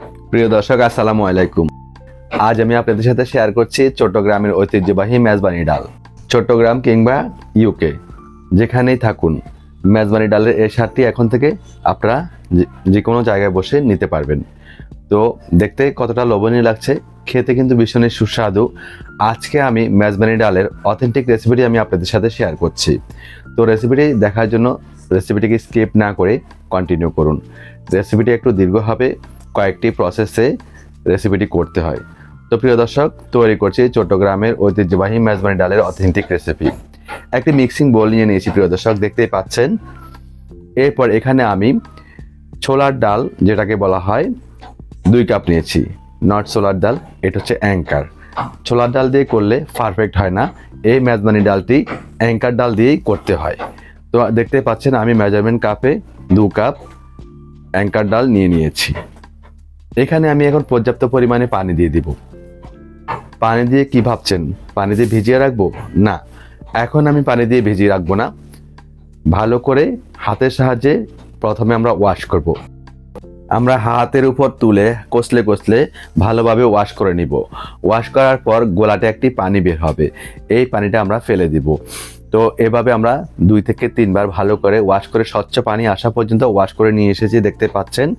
প্রিয় দর্শক, আসসালামু আলাইকুম। আজ আমি আপনাদের সাথে শেয়ার করছি চট্টগ্রামের ঐতিহ্যবাহী মেজবানি ডাল, চট্টগ্রাম কিংবা ইউকে যেখানেই থাকুন। মেজবানি ডালের এই স্বাদটি এখন থেকে আপনারা যে- কোনো জায়গায় বসে নিতে পারবেন। তো দেখতে কতটা লোভনীয় লাগছে, খেতে কিন্তু ভীষণই সুস্বাদু। আজকে আমি মেজবানি ডালের অথেন্টিক রেসিপিটি আমি আপনাদের সাথে শেয়ার করছি। তো রেসিপিটি দেখার জন্য রেসিপিটিকে স্কিপ না করে কন্টিনিউ করুন। রেসিপিটি একটু দীর্ঘ হবে কয়েকটি প্রসেসে রেসিপিটি করতে হয়। তো প্রিয় দর্শক, তৈরি করছি চট্টগ্রামের ঐতিহ্যবাহী মেজবানি ডালের অথেন্টিক রেসিপি একটি মিক্সিং বোল নিয়ে নিয়েছি প্রিয় দর্শক, দেখতেই পাচ্ছেন। এরপর এখানে আমি ছোলার ডাল, যেটাকে বলা হয়, দুই কাপ নিয়েছি। নট ছোলার ডাল, এটা হচ্ছে অ্যাঙ্কার ছোলার ডাল দিয়ে করলে পারফেক্ট হয় না। এই মেজবানি ডালটি অ্যাঙ্কার ডাল দিয়েই করতে হয়। তো দেখতে পাচ্ছেন, আমি মেজারমেন্ট কাপে দু কাপ অ্যাঙ্কার ডাল নিয়ে নিয়েছি। এখানে আমি এখন পর্যাপ্ত পরিমাণে পানি দিয়ে দিব। পানি দিয়ে কি ভাবছেন? পানি দিয়ে ভিজিয়ে রাখব? না। এখন আমি পানি দিয়ে ভিজিয়ে রাখব না। ভালো করে হাতের সাহায্যে প্রথমে আমরা ওয়াশ করব। আমরা হাতের উপর তুলে কষলে কষলে ভালোভাবে ওয়াশ করে নিব। ওয়াশ করার পর গোলাটে একটি পানি বের হবে। এই পানিটা আমরা ফেলে দিব। তো এভাবে আমরা দুই থেকে তিনবার ভালো করে ওয়াশ করে স্বচ্ছ পানি আসা পর্যন্ত ওয়াশ করে নিয়ে এসেছি, দেখতে পাচ্ছেন।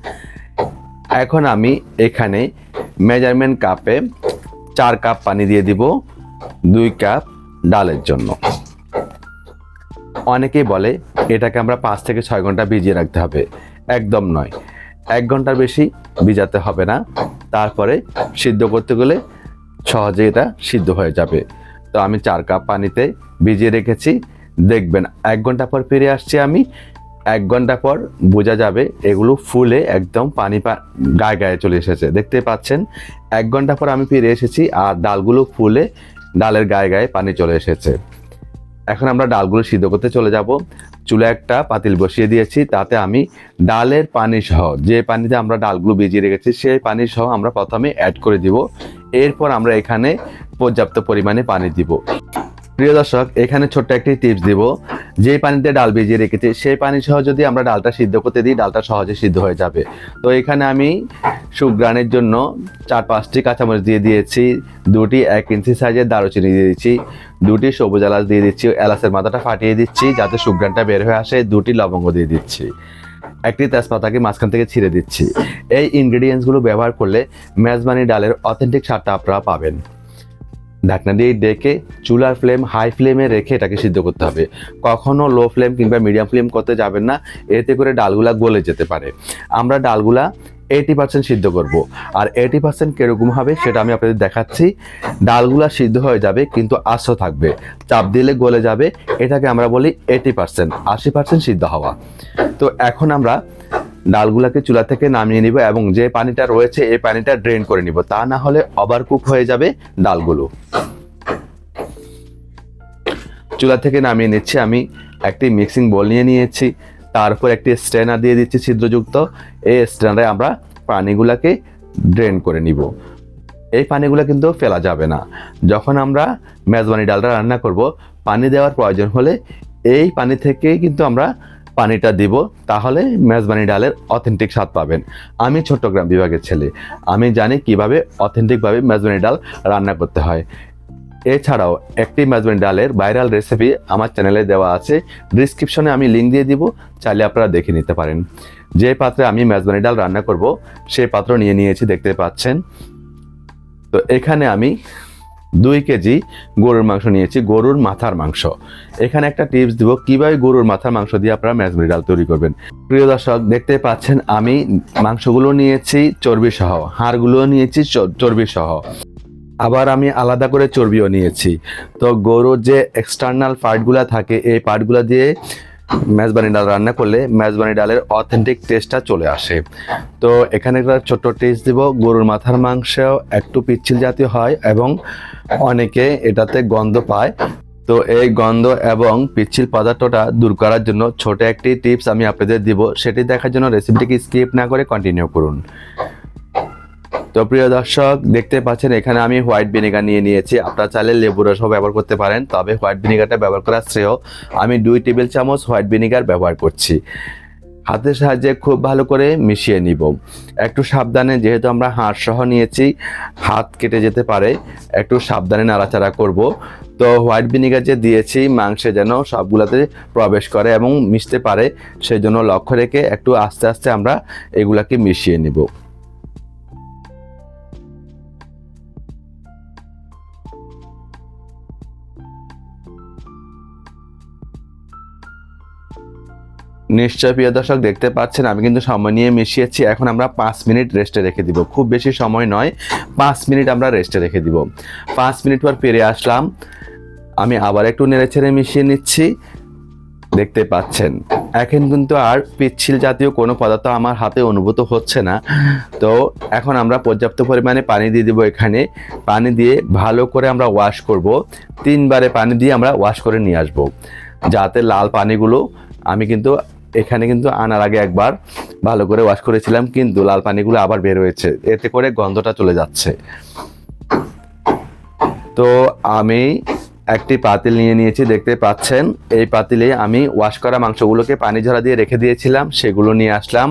এখন আমি এখানে মেজারমেন্ট কাপে চার কাপ পানি দিয়ে দিব, দুই কাপ ডালের জন্য। অনেকেই বলে এটাকে আমরা পাঁচ থেকে ছয় ঘণ্টা ভিজিয়ে রাখতে হবে। একদম নয়। এক ঘণ্টার বেশি ভিজাতে হবে না। তারপরে সিদ্ধ করতে গেলে সহজে এটা সিদ্ধ হয়ে যাবে। তো আমি চার কাপ পানিতে ভিজিয়ে রেখেছি। দেখবেন এক ঘণ্টা পর ফিরে আসছি আমি। এক ঘণ্টা পর বোঝা যাবে এগুলো ফুলে একদম পানি গায়ে গায়ে চলে এসেছে। দেখতে পাচ্ছেন, এক ঘণ্টা পর আমি ফিরে এসেছি আর ডালগুলো ফুলে ডালের গায়ে গায়ে পানি চলে এসেছে। এখন আমরা ডালগুলো সিদ্ধ করতে চলে যাব। চুলে একটা পাতিল বসিয়ে দিয়েছি, তাতে আমি ডালের পানি সহ, যে পানিতে আমরা ডালগুলো ভিজিয়ে রেখেছি, সেই পানি সহ আমরা প্রথমে অ্যাড করে দিব। এরপর আমরা এখানে পর্যাপ্ত পরিমাণে পানি দিব। প্রিয় দর্শক, এখানে ছোট্ট একটি টিপস দিব। যে পানিতে ডাল ভিজিয়ে রেখেছি, সেই পানি সহ যদি আমরা ডালটা সিদ্ধ করতে দিই, ডালটা সহজে সিদ্ধ হয়ে যাবে। তো এখানে আমি সুগ্রানের জন্য চার পাঁচটি কাঁচামরিচ দিয়ে দিয়েছি, দুটি এক ইঞ্চি সাইজের দারুচিনি দিয়ে দিচ্ছি, দুটি সবুজ এলাচ দিয়ে দিচ্ছি, এলাচের মাথাটা ফাটিয়ে দিচ্ছি যাতে সুগ্রানটা বের হয়ে আসে, দুটি লবঙ্গ দিয়ে দিচ্ছি। একটি তেজপাতাকে মাঝখান থেকে ছিঁড়ে দিচ্ছি। এই ইনগ্রেডিয়েন্টসগুলো ব্যবহার করলে মেজবানি ডালের অথেন্টিক স্বাদটা আপনারা পাবেন। ঢাকনা দিয়ে ডেকে চুলার ফ্লেম হাই ফ্লেমে রেখে এটাকে সিদ্ধ করতে হবে। কখনো লো ফ্লেম কিংবা মিডিয়াম ফ্লেম করতে যাবেন না, এতে করে ডালগুলা গলে যেতে পারে। আমরা ডালগুলা এইটি পার্সেন্ট সিদ্ধ করব। আর এইটি পার্সেন্ট কীরকম হবে সেটা আমি আপনাদের দেখাচ্ছি। ডালগুলা সিদ্ধ হয়ে যাবে, কিন্তু আস্ত থাকবে। চাপ দিলে গলে যাবে, এটাকে আমরা বলি এইটি পার্সেন্ট আশি পার্সেন্ট সিদ্ধ হওয়া। তো এখন আমরা ডালগুলাকে চুলা থেকে নামিয়ে নিব এবং যে পানিটা রয়েছে এই পানিটা ড্রেন করে নিব। তা না হলে ওভার কুক হয়ে যাবে ডালগুলো। চুলা থেকে নামিয়ে নিচ্ছি আমি। একটি মিক্সিং বোল নিয়ে নিয়েছি। তারপর একটি স্ট্রেনার দিয়ে দিচ্ছি ছিদ্রযুক্ত। এই স্ট্রেনারে আমরা পানিগুলাকে ড্রেন করে নিব। এই পানিগুলো কিন্তু ফেলা যাবে না। যখন আমরা মেজবানি ডালটা রান্না করব, পানি দেওয়ার প্রয়োজন হলে এই পানি থেকেই কিন্তু আমরা পানিটা দিব, তাহলে মেজবানি ডালের অথেন্টিক স্বাদ পাবেন। আমি চট্টগ্রাম বিভাগের ছেলে। আমি জানি কীভাবে অথেন্টিকভাবে মেজবানি ডাল রান্না করতে হয়। এছাড়াও একটি মেজবানি ডালের ভাইরাল রেসিপি আমার চ্যানেলে দেওয়া আছে। ডিসক্রিপশনে আমি লিঙ্ক দিয়ে দিব, চাইলে আপনারা দেখে নিতে পারেন। যে পাত্রে আমি মেজবানি ডাল রান্না করব, সেই পাত্র নিয়ে নিয়েছি, দেখতে পাচ্ছেন। তো এখানে আমি দুই কেজি গরুর মাংস নিয়েছি, গরুর মাথার মাংস। এখানে একটা টিপস দিব, কীভাবে গরুর মাথার মাংস দিয়ে আপনারা ম্যাজমেরি ডাল তৈরি করবেন। প্রিয় দর্শক দেখতে পাচ্ছেন, আমি মাংসগুলো নিয়েছি চর্বি সহ হাড়গুলো নিয়েছি চর্বি সহ আবার আমি আলাদা করে চর্বিও নিয়েছি। তো গরুর যে এক্সটার্নাল পার্টগুলো থাকে, এই পার্টগুলো দিয়ে মেজবানি ডাল রান্না করলে মেজবানি ডালের অথেন্টিক টেস্টটা চলে আসে। তো এখানে একটা ছোট্ট টেস্ট দিব, গরুর মাথার মাংস একটু পিচ্ছিল জাতীয় হয় এবং অনেকে এটাতে গন্ধ পায়। তো এই গন্ধ এবং পিচ্ছিল পদার্থটা দূর করার জন্য ছোট একটি টিপস আমি আপনাদের দিব, সেটি দেখার জন্য রেসিপিটিকে স্কিপ না করে কন্টিনিউ করুন। তো প্রিয় দর্শক, দেখতে পাচ্ছেন এখানে আমি হোয়াইট ভিনেগার নিয়ে নিয়েছি। আপনারা চাইলে লেবু রসও ব্যবহার করতে পারেন, তবে হোয়াইট ভিনেগারটা ব্যবহার করা শ্রেয় আমি দুই টেবিল চামচ হোয়াইট ভিনেগার ব্যবহার করছি। হাতের সাহায্যে খুব ভালো করে মিশিয়ে নিব। একটু সাবধানে, যেহেতু আমরা হাড় সহ নিয়েছি, হাত কেটে যেতে পারে, একটু সাবধানে নাড়াচাড়া করব। তো হোয়াইট ভিনিগার যে দিয়েছি, মাংসে যেন সবগুলোতে প্রবেশ করে এবং মিশতে পারে সেই জন্য লক্ষ্য রেখে একটু আস্তে আস্তে আমরা এগুলাকে মিশিয়ে নিব। নিশ্চয় প্রিয় দর্শক, দেখতে পাচ্ছেন, আমি কিন্তু সময় নিয়ে মিশিয়েছি। এখন আমরা পাঁচ মিনিট রেস্টে রেখে দিব। খুব বেশি সময় নয়, পাঁচ মিনিট আমরা রেস্টে রেখে দিব। পাঁচ মিনিট পর ফিরে আসলাম। আমি আবার একটু নেড়ে ছেড়ে মিশিয়ে নিচ্ছি। দেখতে পাচ্ছেন, এখন কিন্তু আর পিচ্ছিল জাতীয় কোনো পদার্থ আমার হাতে অনুভূত হচ্ছে না। তো এখন আমরা পর্যাপ্ত পরিমাণে পানি দিয়ে দিব এখানে। পানি দিয়ে ভালো করে আমরা ওয়াশ করব। তিনবারে পানি দিয়ে আমরা ওয়াশ করে নিয়ে আসব। যাতে লাল পানিগুলো আমি কিন্তু এখানে কিন্তু আনার আগে একবার ভালো করে ওয়াশ করেছিলাম, কিন্তু লাল পানিগুলো আবার বের হয়েছে। এতে করে গন্ধটা চলে যাচ্ছে। তো আমি একটি পাতিল নিয়ে নিয়েছি, দেখতে পাচ্ছেন? এই পাতিলে আমি ওয়াশ করা মাংসগুলোকে পানি ঝরা দিয়ে রেখে দিয়েছিলাম, সেগুলো নিয়ে আসলাম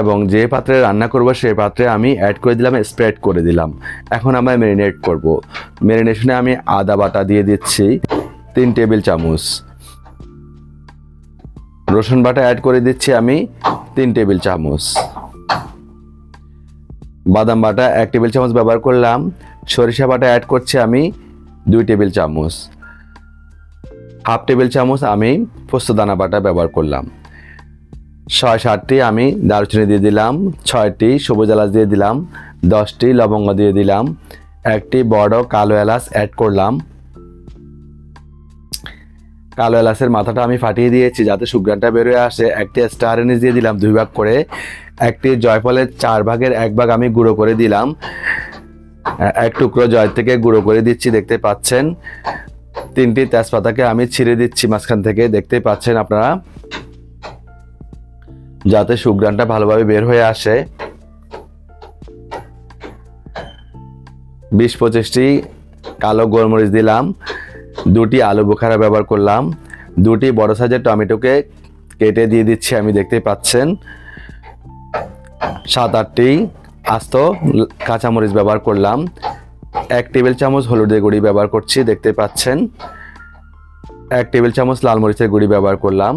এবং যে পাত্রে রান্না করব সেই পাত্রে আমি অ্যাড করে দিলাম স্প্রেড করে দিলাম। এখন আমরা ম্যারিনেট করব। ম্যারিনেশনে আমি আদা বাটা দিয়ে দিচ্ছি, তিন টেবিল চামচ। রসুন বাটা অ্যাড করে দিচ্ছি আমি তিন টেবিল চামচ। বাদাম বাটা এক টেবিল চামচ ব্যবহার করলাম। সরিষা বাটা অ্যাড করছি আমি দুই টেবিল চামচ। হাফ টেবিল চামচ আমি পোস্তদানা বাটা ব্যবহার করলাম। ছয় সাতটি আমি দারুচিনি দিয়ে দিলাম, ছয়টি সবুজ এলাচ দিয়ে দিলাম, দশটি লবঙ্গ দিয়ে দিলাম, একটি বড় কালো এলাচ অ্যাড করলাম। কালো এলাচের মাথাটা আমি ফাটিয়ে দিয়েছি যাতে সুগ্রানটা বেরোয় আসে। একটি স্টার এনিস দিয়ে দিলাম দুই ভাগ করে। একটি জয়ফলের চার ভাগের এক ভাগ আমি গুঁড়ো করে দিলাম। এক টুকরো জয় থেকে গুঁড়ো করে দিচ্ছি, দেখতে পাচ্ছেন। তিনটি তেজপাতাকে আমি ছিঁড়ে দিচ্ছি মাঝখান থেকে, দেখতে পাচ্ছেন আপনারা। যাতে সুগ্রানটা ভালোভাবে বের হয়ে আসে। বিশ পঁচিশটি কালো গোলমরিচ দিলাম। দুটি আলু বোখারা ব্যবহার করলাম। দুটি বড় সাইজের টমেটোকে কেটে দিয়ে দিচ্ছি, আমি দেখতে পাচ্ছেন। সাত, আটটি আস্ত কাঁচামরিচ ব্যবহার করলাম। এক টেবিল চামচ হলুদের গুঁড়ি ব্যবহার করছি, দেখতে পাচ্ছেন। এক টেবিল চামচ লাল মরিচের গুঁড়ি ব্যবহার করলাম।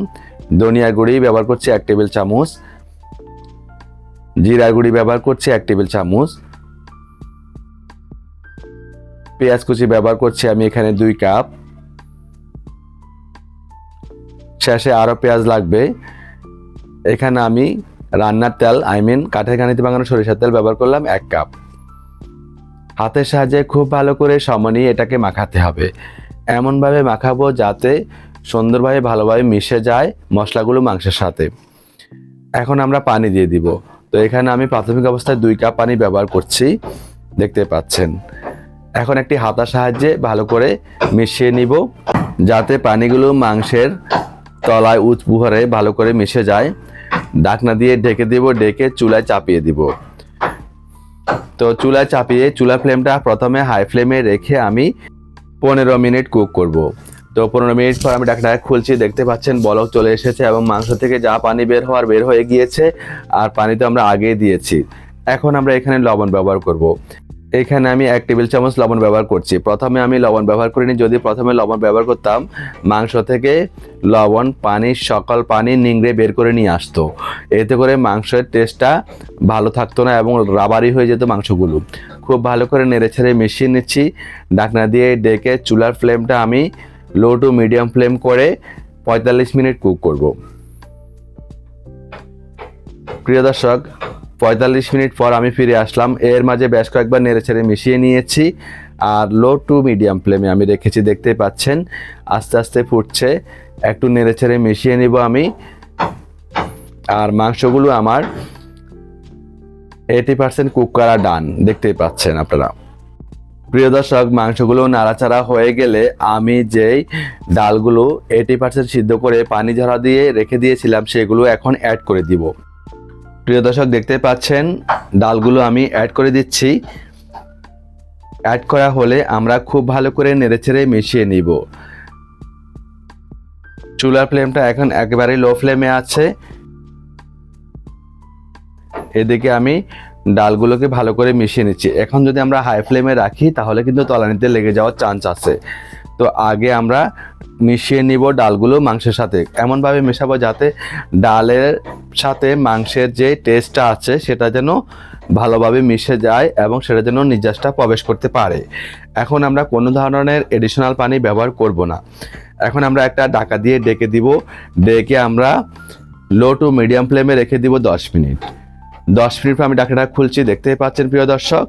ধনিয়া গুঁড়ি ব্যবহার করছি এক টেবিল চামচ। জিরা গুঁড়ি ব্যবহার করছি এক টেবিল চামচ। পেঁয়াজ কুচি ব্যবহার করছি আমি এখানে দুই কাপ। শেষে আরও পেঁয়াজ লাগবে। এখানে আমি রান্নার তেল আই মিন কাঠের ঘানিতে বানানো সরিষার তেল ব্যবহার করলাম এক কাপ। হাতের সাহায্যে খুব ভালো করে সমনিয়ে এটাকে মাখাতে হবে। এমনভাবে মাখাবো যাতে সুন্দরভাবে, ভালোভাবে মিশে যায় মশলাগুলো মাংসের সাথে। এখন আমরা পানি দিয়ে দিব। তো এখানে আমি প্রাথমিক অবস্থায় দুই কাপ পানি ব্যবহার করছি। দেখতে পাচ্ছেন। এখন একটি হাতার সাহায্যে ভালো করে মিশিয়ে নিব, যাতে পানিগুলো মাংসের তলায় উৎপুহরে ভালো করে মিশে যায়। ডাকনা দিয়ে ঢেকে দিব ডেকে চুলায় চাপিয়ে দিব। তো চুলায় চাপিয়ে, চুলা ফ্লেমটা প্রথমে হাই ফ্লেমে রেখে আমি পনেরো মিনিট কুক করব। তো পনেরো মিনিট পর আমি ঢাকনা খুলছি, দেখতে পাচ্ছেন বলক চলে এসেছে এবং মাংস থেকে যা পানি বের হওয়ার বের হয়ে গিয়েছে, আর পানি তো আমরা আগেই দিয়েছি। এখন আমরা এখানে লবণ ব্যবহার করব। এখানে আমি এক টেবিল চামচ লবণ ব্যবহার করছি। প্রথমে আমি লবণ ব্যবহার করিনি, যদি প্রথমে লবণ ব্যবহার করতাম, মাংস থেকে লবণ, পানি, সকল পানি নিংড়ে বের করে নিয়ে আসতো। এতে করে মাংসের টেস্টটা ভালো থাকতো না এবং রাবারি হয়ে যেত মাংসগুলো। খুব ভালো করে নেড়ে ছেড়ে মিশিয়ে নিচ্ছি। ডাকনা দিয়ে ডেকে চুলার ফ্লেমটা আমি লো টু মিডিয়াম ফ্লেম করে পঁয়তাল্লিশ মিনিট কুক করব। প্রিয় দর্শক পঁয়তাল্লিশ মিনিট পর আমি ফিরে আসলাম। এর মাঝে বেশ কয়েকবার নেড়ে ছেড়ে মিশিয়ে নিয়েছি। আর লো টু মিডিয়াম ফ্লেমে আমি রেখেছি, দেখতেই পাচ্ছেন। আস্তে আস্তে ফুটছে। একটু নেড়ে ছেড়ে মিশিয়ে নিব আমি। আর মাংসগুলো আমার এইটি পার্সেন্ট কুক করা ডান দেখতেই পাচ্ছেন আপনারা। প্রিয় দর্শক, মাংসগুলো নাড়াচাড়া হয়ে গেলে আমি যেই ডালগুলো এইটি পার্সেন্ট সিদ্ধ করে পানি ঝরা দিয়ে রেখে দিয়েছিলাম, সেগুলো এখন অ্যাড করে দিব। প্রিয় দর্শক দেখতে পাচ্ছেন, ডালগুলো আমি অ্যাড করে দিচ্ছি। অ্যাড করা হলে আমরা খুব ভালো করে নেড়েচেড়ে মিশিয়ে নিব। চুলার ফ্লেমটা এখন একেবারে লো ফ্লেমে আছে। এদিকে আমি ডালগুলোকে ভালো করে মিশিয়ে নিচ্ছি। এখন যদি আমরা হাই ফ্লেমে রাখি, তাহলে কিন্তু তলানিতে লেগে যাওয়ার চান্স আছে। তো আগে আমরা মিশিয়ে নিব ডালগুলো মাংসের সাথে। এমনভাবে মেশাবো যাতে ডালের সাথে মাংসের যে টেস্টটা আছে, সেটা যেন ভালোভাবে মিশে যায় এবং সেটা যেন নির্যাসটা প্রবেশ করতে পারে। এখন আমরা কোনো ধরনের এডিশনাল পানি ব্যবহার করব না। এখন আমরা একটা ডাকা দিয়ে ডেকে দিব। ডেকে আমরা লো টু মিডিয়াম ফ্লেমে রেখে দিব দশ মিনিট। দশ মিনিট পর আমি ডাকাটা খুলছি। দেখতেই পাচ্ছেন প্রিয় দর্শক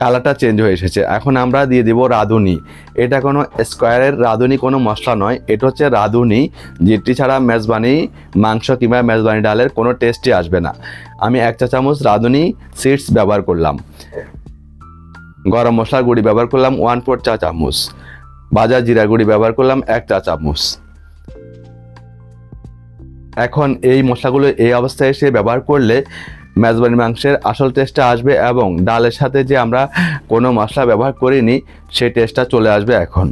কালারটা চেঞ্জ হয়ে এসেছে। এখন আমরা দিয়ে দিব রাঁধুনি। এটা কোনো স্কোয়ারের রাঁধুনি, কোনো মশলা নয়। এটা হচ্ছে রাঁধুনি, যেটি ছাড়া মেজবানি, মাংস কিংবা মেজবানি ডালের কোনো টেস্টই আসবে না। আমি এক চা চামচ রাঁধুনি সিডস ব্যবহার করলাম। গরম মশলার গুঁড়ি ব্যবহার করলাম ওয়ান ফোর চা চামচ। ভাজা জিরা গুঁড়ি ব্যবহার করলাম এক চা চামচ। এখন এই মশলাগুলো এই অবস্থায় এসে ব্যবহার করলে মেজবানি মাংসের আসল টেস্টটা আসবে এবং ডালের সাথে যে আমরা কোনো মশলা ব্যবহার করিনি, সেই টেস্টটা চলে আসবে এখন।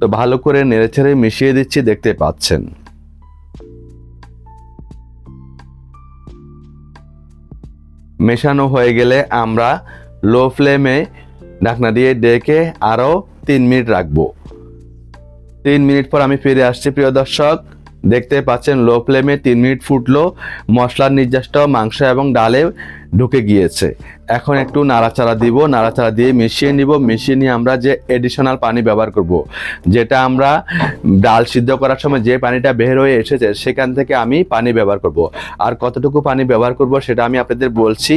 তো ভালো করে নেড়েছেড়ে মিশিয়ে দিচ্ছি, দেখতে পাচ্ছেন। মেশানো হয়ে গেলে আমরা লো ফ্লেমে ঢাকনা দিয়ে ডেকে আরও তিন মিনিট রাখব। তিন মিনিট পর আমি ফিরে আসছি, প্রিয় দর্শক। দেখতে পাচ্ছেন লো ফ্লেমে তিন মিনিট ফুটলো মশলার নির্যাসটাও মাংস এবং ডালে ঢুকে গিয়েছে এখন একটু নাড়াচাড়া দিব, নাড়াচাড়া দিয়ে মিশিয়ে নিব, মিশিয়ে নিয়ে আমরা যে এডিশনাল পানি ব্যবহার করব। যেটা আমরা ডাল সিদ্ধ করার সময় যে পানিটা বের হয়ে এসেছে, সেখান থেকে আমি পানি ব্যবহার করব। আর কতটুকু পানি ব্যবহার করব সেটা আমি আপনাদের বলছি,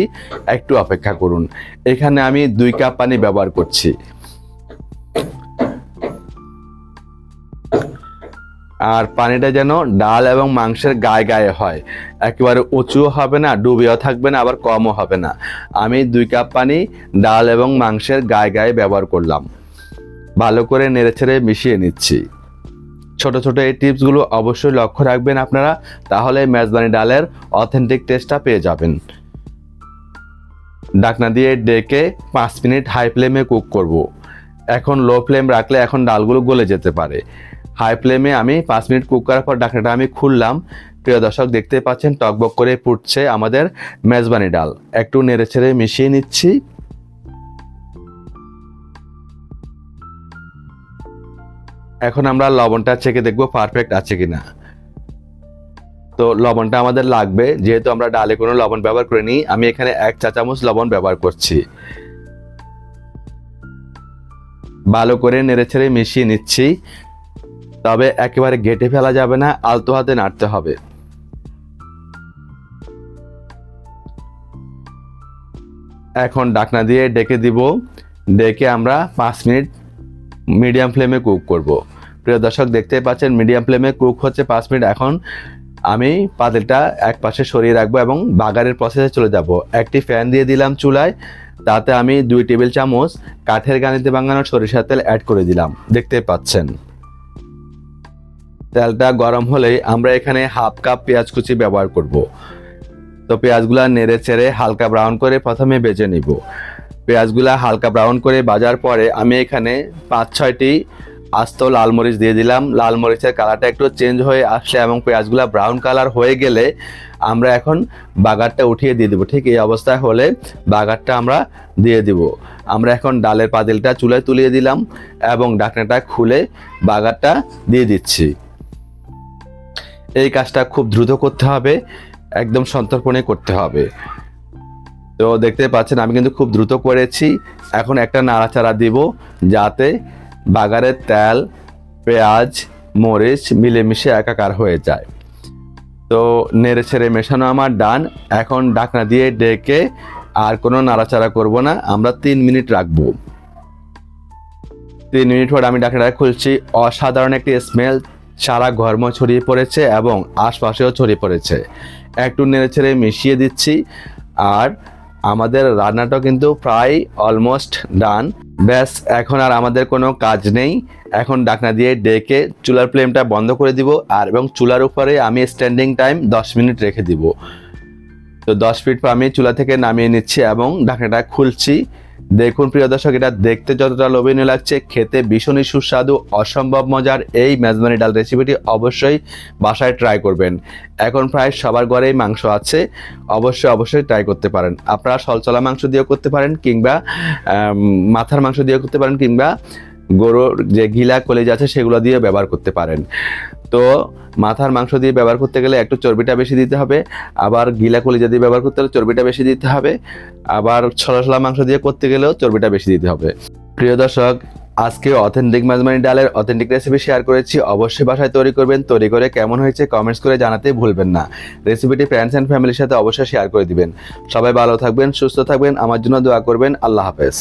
একটু অপেক্ষা করুন এখানে আমি দুই কাপ পানি ব্যবহার করছি আর পানিটা যেন ডাল এবং মাংসের গায়ে গায়ে হয়। একেবারে উঁচুও হবে না ডুবেও থাকবে না, আবার কমও হবে না। আমি দুই কাপ পানি ডাল এবং মাংসের গায়ে গায়ে ব্যবহার করলাম। ভালো করে নেড়েছেড়ে মিশিয়ে নিচ্ছি। ছোট ছোট এই টিপসগুলো অবশ্যই লক্ষ্য রাখবেন আপনারা, তাহলে মেজবানি ডালের অথেন্টিক টেস্টটা পেয়ে যাবেন। ডাকনা দিয়ে ডেকে পাঁচ মিনিট হাই ফ্লেমে কুক করব। এখন লো ফ্লেম রাখলে এখন ডালগুলো গলে যেতে পারে। হাই ফ্লেমে আমি পাঁচ মিনিট কুক করার পর ডাকনাটা আমি খুললাম। প্রিয় দর্শক দেখতে পাচ্ছেন, টকবক করে ফুটছে আমাদের মেজবানি ডাল। একটু নেড়ে ছেড়ে মিশিয়ে নিচ্ছি। এখন আমরা লবণটা চেকে দেখব পারফেক্ট আছে কিনা। তো লবণটা আমাদের লাগবে, যেহেতু আমরা ডালে কোনো লবণ ব্যবহার করিনি, আমি এখানে এক চা চামচ লবণ ব্যবহার করছি। ভালো করে নেড়ে ছেড়ে মিশিয়ে নিচ্ছি। তবে একেবারে ঘেটে ফেলা যাবে না, আলতো হাতে নাড়তে হবে। এখন ডাকনা দিয়ে ডেকে দিব। ডেকে আমরা পাঁচ মিনিট মিডিয়াম ফ্লেমে কুক করব। প্রিয় দর্শক দেখতে পাচ্ছেন, মিডিয়াম ফ্লেমে কুক হচ্ছে পাঁচ মিনিট। এখন আমি পাতিলটা এক পাশে সরিয়ে রাখব এবং বাগারের প্রসেসে চলে যাব। একটি ফ্যান দিয়ে দিলাম চুলায়, তাতে আমি দুই টেবিল চামচ কাঠের গানিতে বাঙানো সরিষার তেল অ্যাড করে দিলাম। দেখতে পাচ্ছেন। তেলটা গরম হলেই আমরা এখানে হাফ কাপ পেঁয়াজ কুচি ব্যবহার করব। তো পেঁয়াজগুলা নেড়ে চেড়ে হালকা ব্রাউন করে প্রথমে বেজে নিব। পেঁয়াজগুলা হালকা ব্রাউন করে বাজার পরে আমি এখানে পাঁচ, ছয়টি আস্ত লাল মরিচ দিয়ে দিলাম। লাল মরিচের কালারটা একটু চেঞ্জ হয়ে আসলে এবং পেঁয়াজগুলা ব্রাউন কালার হয়ে গেলে আমরা এখন বাগারটা উঠিয়ে দিয়ে দেবো। ঠিক এই অবস্থায় হলে বাগারটা আমরা দিয়ে দিব। আমরা এখন ডালের পাতিলটা চুলায় তুলিয়ে দিলাম এবং ডাকনাটা খুলে বাগারটা দিয়ে দিচ্ছি। এই কাজটা খুব দ্রুত করতে হবে, একদম সন্তর্পণে করতে হবে। তো দেখতে পাচ্ছেন, আমি কিন্তু খুব দ্রুত করেছি। এখন একটা নাড়াচাড়া দিব যাতে বাগারের তেল, পেঁয়াজ, মরিচ মিলেমিশে একাকার হয়ে যায়। তো নেড়ে ছেড়ে মেশানো আমার ডান। এখন ডাকনা দিয়ে ডেকে আর কোনো নাড়াচাড়া করব না। আমরা তিন মিনিট রাখব। তিন মিনিট পর আমি ডাকনাটা খুলছি। অসাধারণ একটি স্মেল সারা ঘর্ম ছড়িয়ে পড়েছে এবং আশপাশেও ছড়িয়ে পড়েছে। একটু নেড়ে ছেড়ে মিশিয়ে দিচ্ছি। আর আমাদের রান্নাটা কিন্তু প্রায় অলমোস্ট ডান ব্যাস, এখন আর আমাদের কোনো কাজ নেই। এখন ডাকনা দিয়ে ডেকে চুলার ফ্লেমটা বন্ধ করে দিব আর এবং চুলার উপরে আমি স্ট্যান্ডিং টাইম দশ মিনিট রেখে দিব। তো দশ মিনিট পর আমি চুলা থেকে নামিয়ে নিচ্ছি এবং ঢাকনাটা খুলছি। দেখুন প্রিয় দর্শক, এটা দেখতে যতটা লোভনীয় লাগছে, খেতে ভীষণই সুস্বাদু, অসম্ভব মজার এই মেজবানি ডাল রেসিপিটি অবশ্যই বাসায় ট্রাই করবেন। এখন প্রায় সবার ঘরেই মাংস আছে, অবশ্যই অবশ্যই ট্রাই করতে পারেন। আপনারা সলচলা মাংস দিয়েও করতে পারেন, কিংবা মাথার মাংস দিয়েও করতে পারেন, কিংবা গরুর যে গিলা কলেজ আছে সেগুলো দিয়ে ব্যবহার করতে পারেন। তো মাথার মাংস দিয়ে ব্যবহার করতে গেলে একটু চর্বিটা বেশি দিতে হবে। আবার গিলা কলিজা দিয়ে ব্যবহার করতে হলে চর্বিটা বেশি দিতে হবে। আবার ছলা মাংস দিয়ে করতে গেলেও চর্বিটা বেশি দিতে হবে। প্রিয় দর্শক, আজকে অথেন্টিক মাজমানি ডালের অথেন্টিক রেসিপি শেয়ার করেছি। অবশ্যই বাসায় তৈরি করবেন। তৈরি করে কেমন হয়েছে কমেন্টস করে জানাতে ভুলবেন না। রেসিপিটি ফ্রেন্ডস অ্যান্ড ফ্যামিলির সাথে অবশ্যই শেয়ার করে দিবেন। সবাই ভালো থাকবেন, সুস্থ থাকবেন। আমার জন্য দোয়া করবেন। আল্লাহ হাফেজ।